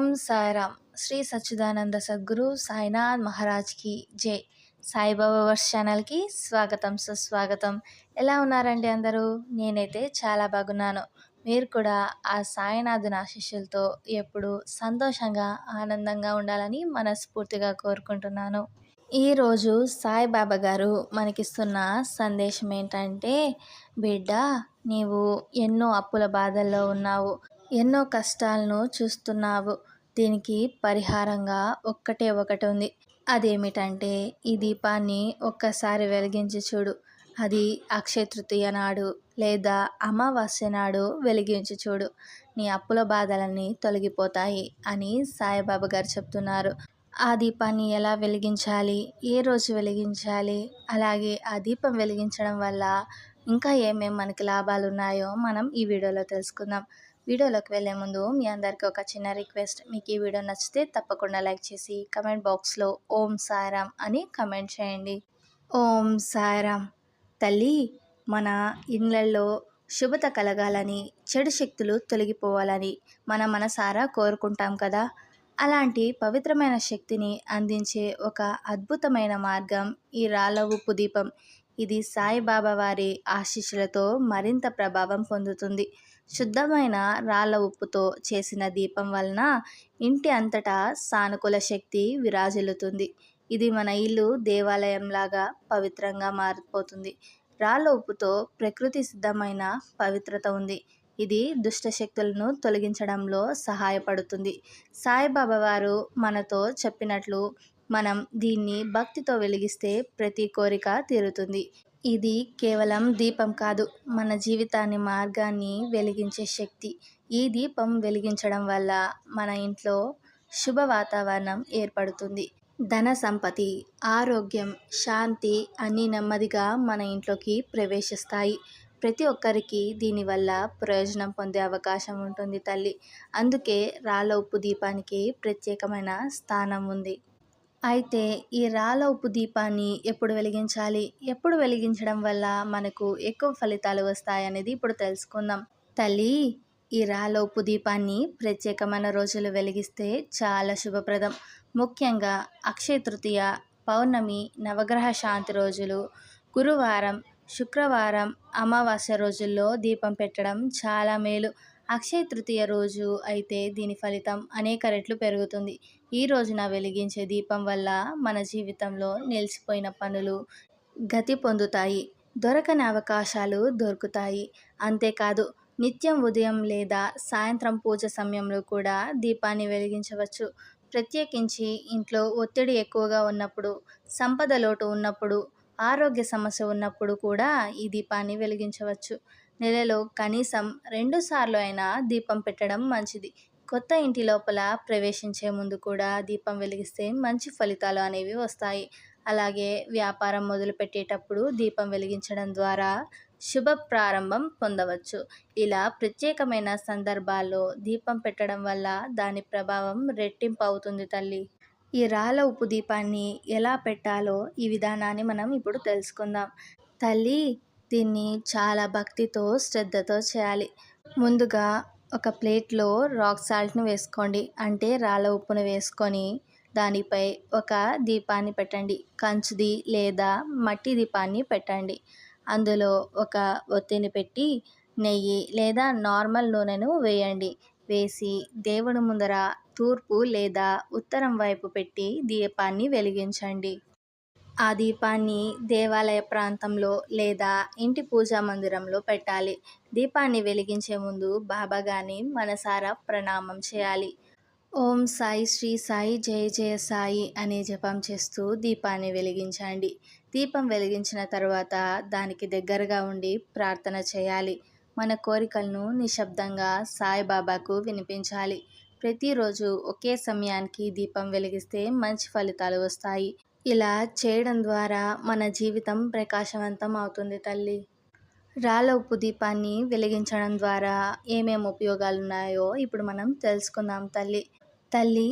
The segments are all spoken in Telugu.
ఓం సాయిరామ్. శ్రీ సచ్చిదానంద సద్గురు సాయినాథ్ మహారాజ్కి జై. సాయిబాబా వర్స్ ఛానల్కి స్వాగతం సుస్వాగతం. ఎలా ఉన్నారండి అందరూ? నేనైతే చాలా బాగున్నాను. మీరు కూడా ఆ సాయినాథుని ఆశీస్సులతో ఎప్పుడు సంతోషంగా ఆనందంగా ఉండాలని మనస్ఫూర్తిగా కోరుకుంటున్నాను. ఈరోజు సాయిబాబా గారు మనకిస్తున్న సందేశం ఏంటంటే బిడ్డ నీవు ఎన్నో అప్పుల బాధల్లో ఉన్నావు ఎన్నో కష్టాలను చూస్తున్నావు. దీనికి పరిహారంగా ఒక్కటే ఒకటి ఉంది. అదేమిటంటే ఈ దీపాన్ని ఒక్కసారి వెలిగించి చూడు. అది అక్షయ తృతీయ నాడు లేదా అమావాస్య నాడు వెలిగించి చూడు. నీ అప్పుల బాధలన్నీ తొలగిపోతాయి అని సాయిబాబా గారు చెప్తున్నారు. ఆ దీపాన్ని ఎలా వెలిగించాలి? ఏ రోజు వెలిగించాలి? అలాగే ఆ దీపం వెలిగించడం వల్ల ఇంకా ఏమేమి మనకి లాభాలు ఉన్నాయో మనం ఈ వీడియోలో తెలుసుకుందాం. వీడియోలోకి వెళ్ళే ముందు మీ అందరికీ ఒక చిన్న రిక్వెస్ట్. మీకు ఈ వీడియో నచ్చితే తప్పకుండా లైక్ చేసి కమెంట్ బాక్స్లో ఓం సాయిరామ్ అని కమెంట్ చేయండి. ఓం సాయిరామ్. తల్లి మన ఇళ్ళల్లో శుభత కలగాలని చెడు శక్తులు తొలగిపోవాలని మన మనసారా కోరుకుంటాం కదా? అలాంటి పవిత్రమైన శక్తిని అందించే ఒక అద్భుతమైన మార్గం ఈ రాళ్ళ ఉప్పు దీపం. ఇది సాయిబాబా వారి ఆశీస్సులతో మరింత ప్రభావం పొందుతుంది. శుద్ధమైన రాళ్ళ ఉప్పుతో చేసిన దీపం వలన ఇంటి అంతటా సానుకూల శక్తి విరాజిల్లుతుంది. ఇది మన ఇల్లు దేవాలయంలాగా పవిత్రంగా మారిపోతుంది. రాళ్ళ ఉప్పుతో ప్రకృతి సిద్ధమైన పవిత్రత ఉంది. ఇది దుష్ట శక్తులను తొలగించడంలో సహాయపడుతుంది. సాయిబాబా వారు మనతో చెప్పినట్లు మనం దీన్ని భక్తితో వెలిగిస్తే ప్రతి కోరిక తీరుతుంది. ఇది కేవలం దీపం కాదు మన జీవితాన్ని మార్గాన్ని వెలిగించే శక్తి. ఈ దీపం వెలిగించడం వల్ల మన ఇంట్లో శుభ వాతావరణం ఏర్పడుతుంది. ధన సంపత్తి ఆరోగ్యం శాంతి అన్నీ నెమ్మదిగా మన ఇంట్లోకి ప్రవేశిస్తాయి. ప్రతి ఒక్కరికి దీనివల్ల ప్రయోజనం పొందే అవకాశం ఉంటుంది తల్లి. అందుకే రాళ్ళ ఉప్పు దీపానికి ప్రత్యేకమైన స్థానం ఉంది. అయితే ఈ రాళ్ళ ఉప్పు దీపాన్ని ఎప్పుడు వెలిగించాలి? ఎప్పుడు వెలిగించడం వల్ల మనకు ఎక్కువ ఫలితాలు వస్తాయనేది ఇప్పుడు తెలుసుకుందాం. తల్లి ఈ రాళ్ళ ఉప్పు దీపాన్ని ప్రత్యేకమైన రోజులు వెలిగిస్తే చాలా శుభప్రదం. ముఖ్యంగా అక్షయ తృతీయ పౌర్ణమి నవగ్రహ శాంతి రోజులు గురువారం శుక్రవారం అమావాస్య రోజుల్లో దీపం పెట్టడం చాలా మేలు. అక్షయ తృతీయ రోజు అయితే దీని ఫలితం అనేక రెట్లు పెరుగుతుంది. ఈ రోజున వెలిగించే దీపం వల్ల మన జీవితంలో నిలిచిపోయిన పనులు గతి పొందుతాయి. దొరకని అవకాశాలు దొరుకుతాయి. అంతేకాదు నిత్యం ఉదయం లేదా సాయంత్రం పూజ సమయంలో కూడా దీపాన్ని వెలిగించవచ్చు. ప్రత్యేకించి ఇంట్లో ఒత్తిడి ఎక్కువగా ఉన్నప్పుడు సంపద లోటు ఉన్నప్పుడు ఆరోగ్య సమస్య ఉన్నప్పుడు కూడా ఈ దీపాన్ని వెలిగించవచ్చు. నెలలో కనీసం రెండుసార్లు అయినా దీపం పెట్టడం మంచిది. కొత్త ఇంటి లోపల ప్రవేశించే ముందు కూడా దీపం వెలిగిస్తే మంచి ఫలితాలు అనేవి వస్తాయి. అలాగే వ్యాపారం మొదలు పెట్టేటప్పుడు దీపం వెలిగించడం ద్వారా శుభ ప్రారంభం పొందవచ్చు. ఇలా ప్రత్యేకమైన సందర్భాల్లో దీపం పెట్టడం వల్ల దాని ప్రభావం రెట్టింపు అవుతుంది తల్లి. ఈ రాళ్ళ ఉప్పు దీపాన్ని ఎలా పెట్టాలో ఈ విధానాన్ని మనం ఇప్పుడు తెలుసుకుందాం. తల్లి దీన్ని చాలా భక్తితో శ్రద్ధతో చేయాలి. ముందుగా ఒక ప్లేట్లో రాక్ సాల్ట్ను వేసుకోండి. అంటే రాళ్ళ ఉప్పును వేసుకొని దానిపై ఒక దీపాన్ని పెట్టండి. కంచుది లేదా మట్టి దీపాన్ని పెట్టండి. అందులో ఒక ఒత్తిని పెట్టి నెయ్యి లేదా నార్మల్ నూనెను వేయండి. వేసి దేవుడి ముందర తూర్పు లేదా ఉత్తరం వైపు పెట్టి దీపాన్ని వెలిగించండి. ఆ దీపాన్ని దేవాలయ ప్రాంతంలో లేదా ఇంటి పూజా మందిరంలో పెట్టాలి. దీపాన్ని వెలిగించే ముందు బాబాగాని మనసారా ప్రణామం చేయాలి. ఓం సాయి శ్రీ సాయి జయ జయ సాయి అనే జపం చేస్తూ దీపాన్ని వెలిగించండి. దీపం వెలిగించిన తర్వాత దానికి దగ్గరగా ఉండి ప్రార్థన చేయాలి. మన కోరికలను నిశ్శబ్దంగా సాయిబాబాకు వినిపించాలి. ప్రతిరోజు ఒకే సమయానికి దీపం వెలిగిస్తే మంచి ఫలితాలు వస్తాయి. ఇలా చేయడం ద్వారా మన జీవితం ప్రకాశవంతం అవుతుంది తల్లి. రాళ్ళ ఉప్పు దీపాన్ని వెలిగించడం ద్వారా ఏమేమి ఉపయోగాలు ఉన్నాయో ఇప్పుడు మనం తెలుసుకుందాం తల్లి. తల్లి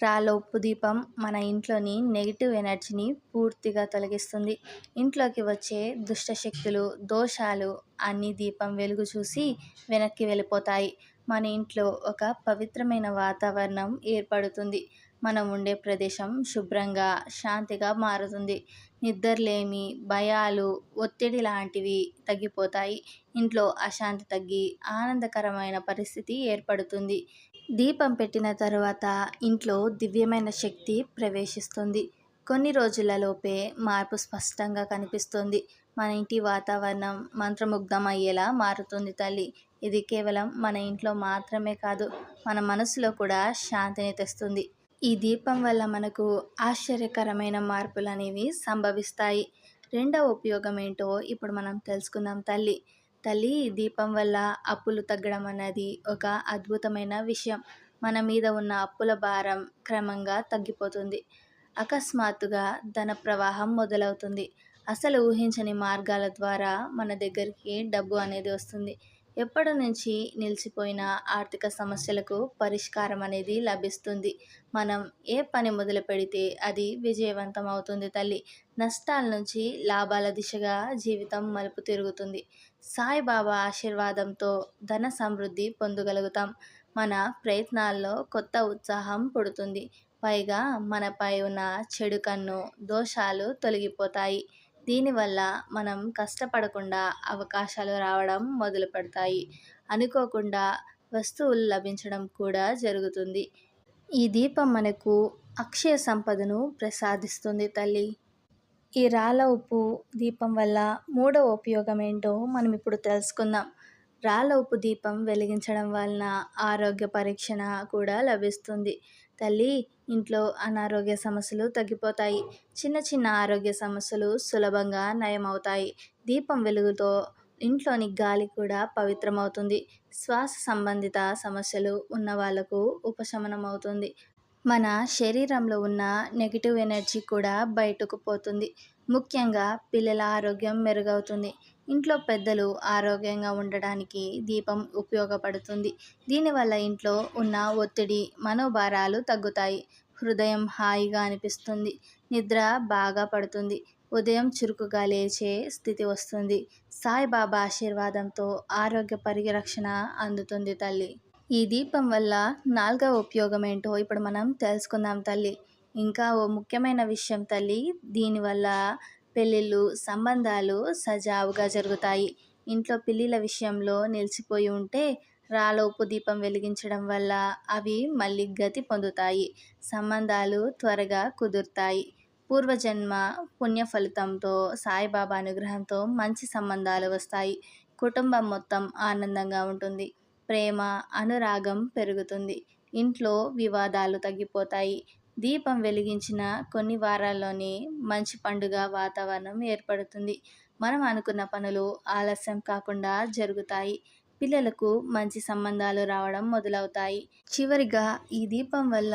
రాళ్ళ ఉప్పు దీపం మన ఇంట్లోని నెగిటివ్ ఎనర్జీని పూర్తిగా తొలగిస్తుంది. ఇంట్లోకి వచ్చే దుష్టశక్తులు దోషాలు అన్ని దీపం వెలుగు చూసి వెనక్కి వెళ్ళిపోతాయి. మన ఇంట్లో ఒక పవిత్రమైన వాతావరణం ఏర్పడుతుంది. మనం ఉండే ప్రదేశం శుభ్రంగా శాంతిగా మారుతుంది. నిద్రలేమి భయాలు ఒత్తిడి లాంటివి తగ్గిపోతాయి. ఇంట్లో అశాంతి తగ్గి ఆనందకరమైన పరిస్థితి ఏర్పడుతుంది. దీపం పెట్టిన తర్వాత ఇంట్లో దివ్యమైన శక్తి ప్రవేశిస్తుంది. కొన్ని రోజులలోపే మార్పు స్పష్టంగా కనిపిస్తుంది. మన ఇంటి వాతావరణం మంత్రముగ్ధం అయ్యేలా మారుతుంది తల్లి. ఇది కేవలం మన ఇంట్లో మాత్రమే కాదు మన మనసులో కూడా శాంతిని తెస్తుంది. ఈ దీపం వల్ల మనకు ఆశ్చర్యకరమైన మార్పులు అనేవి సంభవిస్తాయి. రెండవ ఉపయోగం ఏంటో ఇప్పుడు మనం తెలుసుకుందాం తల్లి. తల్లి దీపం వల్ల అప్పులు తగ్గడం అన్నది ఒక అద్భుతమైన విషయం. మన మీద ఉన్న అప్పుల భారం క్రమంగా తగ్గిపోతుంది. అకస్మాత్తుగా ధన ప్రవాహం మొదలవుతుంది. అసలు ఊహించని మార్గాల ద్వారా మన దగ్గరికి డబ్బు అనేది వస్తుంది. ఎప్పటి నుంచి నిలిచిపోయిన ఆర్థిక సమస్యలకు పరిష్కారం అనేది లభిస్తుంది? మనం ఏ పని మొదలు పెడితే అది విజయవంతం అవుతుంది తల్లి. నష్టాల నుంచి లాభాల దిశగా జీవితం మలుపు తిరుగుతుంది. సాయిబాబా ఆశీర్వాదంతో ధన సమృద్ధి పొందగలుగుతాం. మన ప్రయత్నాల్లో కొత్త ఉత్సాహం పుడుతుంది. పైగా మనపై ఉన్న చెడు కన్ను దోషాలు తొలగిపోతాయి. దీనివల్ల మనం కష్టపడకుండా అవకాశాలు రావడం మొదలు పెడతాయి. అనుకోకుండా వస్తువులు లభించడం కూడా జరుగుతుంది. ఈ దీపం మనకు అక్షయ సంపదను ప్రసాదిస్తుంది తల్లి. ఈ రాళ్ళ ఉప్పు దీపం వల్ల మూడవ ఉపయోగం ఏంటో మనం ఇప్పుడు తెలుసుకుందాం. రాళ్ళ ఉప్పు దీపం వెలిగించడం వలన ఆరోగ్య పరీక్షణ కూడా లభిస్తుంది. తల్లి ఇంట్లో అనారోగ్య సమస్యలు తగ్గిపోతాయి. చిన్న చిన్న ఆరోగ్య సమస్యలు సులభంగా నయమవుతాయి. దీపం వెలుగుతో ఇంట్లోని గాలి కూడా పవిత్రమవుతుంది. శ్వాస సంబంధిత సమస్యలు ఉన్న వాళ్ళకు ఉపశమనం అవుతుంది మన శరీరంలో ఉన్న నెగిటివ్ ఎనర్జీ కూడా బయటకు పోతుంది. ముఖ్యంగా పిల్లల ఆరోగ్యం మెరుగవుతుంది. ఇంట్లో పెద్దలు ఆరోగ్యంగా ఉండడానికి దీపం ఉపయోగపడుతుంది. దీనివల్ల ఇంట్లో ఉన్న ఒత్తిడి మనోభారాలు తగ్గుతాయి. హృదయం హాయిగా అనిపిస్తుంది. నిద్ర బాగా పడుతుంది. ఉదయం చురుకుగా లేచే స్థితి వస్తుంది. సాయిబాబా ఆశీర్వాదంతో ఆరోగ్య పరిరక్షణ అందుతుంది తల్లి. ఈ దీపం వల్ల నాలుగవ ఉపయోగం ఏంటో ఇప్పుడు మనం తెలుసుకుందాం తల్లి. ఇంకా ఓ ముఖ్యమైన విషయం తల్లి దీనివల్ల పెళ్ళిళ్ళు సంబంధాలు సజావుగా జరుగుతాయి. ఇంట్లో పెళ్ళిళ్ళ విషయంలో నిలిచిపోయి ఉంటే రాలోపు దీపం వెలిగించడం వల్ల అవి మళ్ళీ గతి పొందుతాయి. సంబంధాలు త్వరగా కుదురుతాయి. పూర్వజన్మ పుణ్య ఫలితంతో సాయిబాబా అనుగ్రహంతో మంచి సంబంధాలు వస్తాయి. కుటుంబం మొత్తం ఆనందంగా ఉంటుంది. ప్రేమ అనురాగం పెరుగుతుంది. ఇంట్లో వివాదాలు తగ్గిపోతాయి. దీపం వెలిగించిన కొన్ని వారాల్లోనే మంచి పండుగ వాతావరణం ఏర్పడుతుంది. మనం అనుకున్న పనులు ఆలస్యం కాకుండా జరుగుతాయి. పిల్లలకు మంచి సంబంధాలు రావడం మొదలవుతాయి. చివరిగా ఈ దీపం వల్ల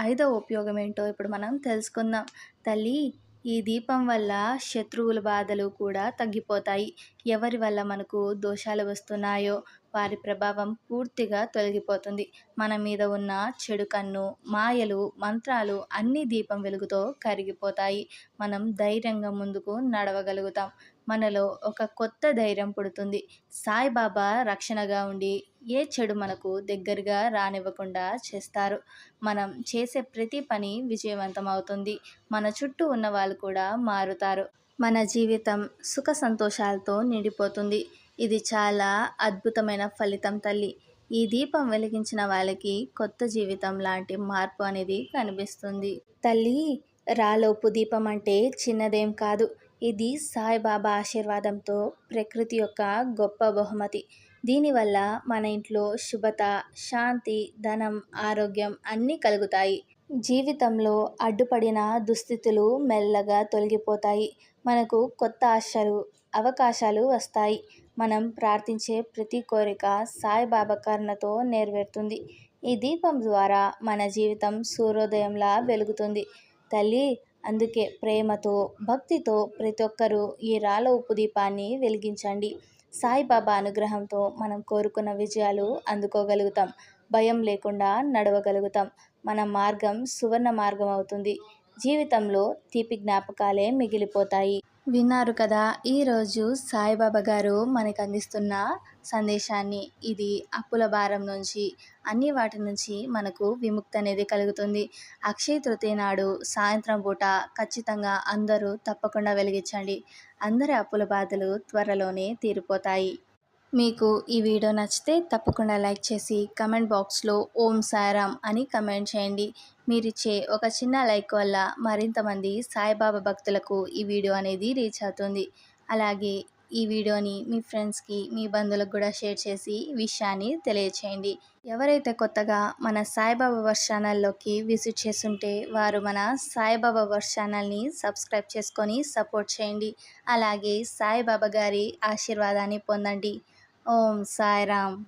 ఐదో ఉపయోగం ఏంటో ఇప్పుడు మనం తెలుసుకుందాం. తల్లి ఈ దీపం వల్ల శత్రువుల బాధలు కూడా తగ్గిపోతాయి. ఎవరి వల్ల మనకు దోషాలు వస్తున్నాయో వారి ప్రభావం పూర్తిగా తొలగిపోతుంది. మన మీద ఉన్న చెడు కన్ను మాయలు మంత్రాలు అన్ని దీపం వెలుగుతో కరిగిపోతాయి. మనం ధైర్యంగా ముందుకు నడవగలుగుతాం. మనలో ఒక కొత్త ధైర్యం పుడుతుంది. సాయిబాబా రక్షణగా ఉండి ఏ చెడు మనకు దగ్గరగా రానివ్వకుండా చేస్తారు. మనం చేసే ప్రతి పని విజయవంతం అవుతుంది మన చుట్టూ ఉన్న వాళ్ళు కూడా మారుతారు. మన జీవితం సుఖ సంతోషాలతో నిండిపోతుంది. ఇది చాలా అద్భుతమైన ఫలితం తల్లి. ఈ దీపం వెలిగించిన వాళ్ళకి కొత్త జీవితం లాంటి మార్పు అనేది కనిపిస్తుంది. తల్లి రాలోపు దీపం అంటే చిన్నదేం కాదు. ఇది సాయిబాబా ఆశీర్వాదంతో ప్రకృతి యొక్క గొప్ప బహుమతి. దీనివల్ల మన ఇంట్లో శుభత శాంతి ధనం ఆరోగ్యం అన్నీ కలుగుతాయి. జీవితంలో అడ్డుపడిన దుస్థితులు మెల్లగా తొలగిపోతాయి. మనకు కొత్త ఆశలు అవకాశాలు వస్తాయి. మనం ప్రార్థించే ప్రతి కోరిక సాయిబాబా కరుణతో నెరవేరుతుంది. ఈ దీపం ద్వారా మన జీవితం సూర్యోదయంలా వెలుగుతుంది. తల్లి అందుకే ప్రేమతో భక్తితో ప్రతి ఒక్కరూ ఈ రాళ్ళ ఉప్పు దీపాన్ని వెలిగించండి. సాయిబాబా అనుగ్రహంతో మనం కోరుకున్న విజయాలు అందుకోగలుగుతాం. భయం లేకుండా నడవగలుగుతాం. మన మార్గం సువర్ణ మార్గం అవుతుంది. జీవితంలో తీపి జ్ఞాపకాలే మిగిలిపోతాయి. విన్నారు కదా ఈరోజు సాయిబాబా గారు మనకు అందిస్తున్న సందేశాన్ని. ఇది అప్పుల భారం నుంచి అన్ని వాటి నుంచి మనకు విముక్తి అనేది కలుగుతుంది. అక్షయ తృతీయ నాడు సాయంత్రం పూట ఖచ్చితంగా అందరూ తప్పకుండా వెలిగించండి. అందరి అప్పుల బాధలు త్వరలోనే తీరిపోతాయి. మీకు ఈ వీడియో నచ్చితే తప్పకుండా లైక్ చేసి కమెంట్ బాక్స్లో ఓం సారామ్ అని కమెంట్ చేయండి. మీరిచ్చే ఒక చిన్న లైక్ వల్ల మరింతమంది సాయిబాబా భక్తులకు ఈ వీడియో అనేది రీచ్ అవుతుంది. అలాగే ఈ వీడియోని మీ ఫ్రెండ్స్కి మీ బంధువులకు కూడా షేర్ చేసి విషయాన్ని తెలియచేయండి. ఎవరైతే కొత్తగా మన సాయిబాబా వర్ష ఛానల్లోకి విజిట్ చేస్తుంటే వారు మన సాయిబాబా వర్ష ఛానల్ని సబ్స్క్రైబ్ చేసుకొని సపోర్ట్ చేయండి. అలాగే సాయిబాబా గారి ఆశీర్వాదాన్ని పొందండి. ఓం సాయిరామ్.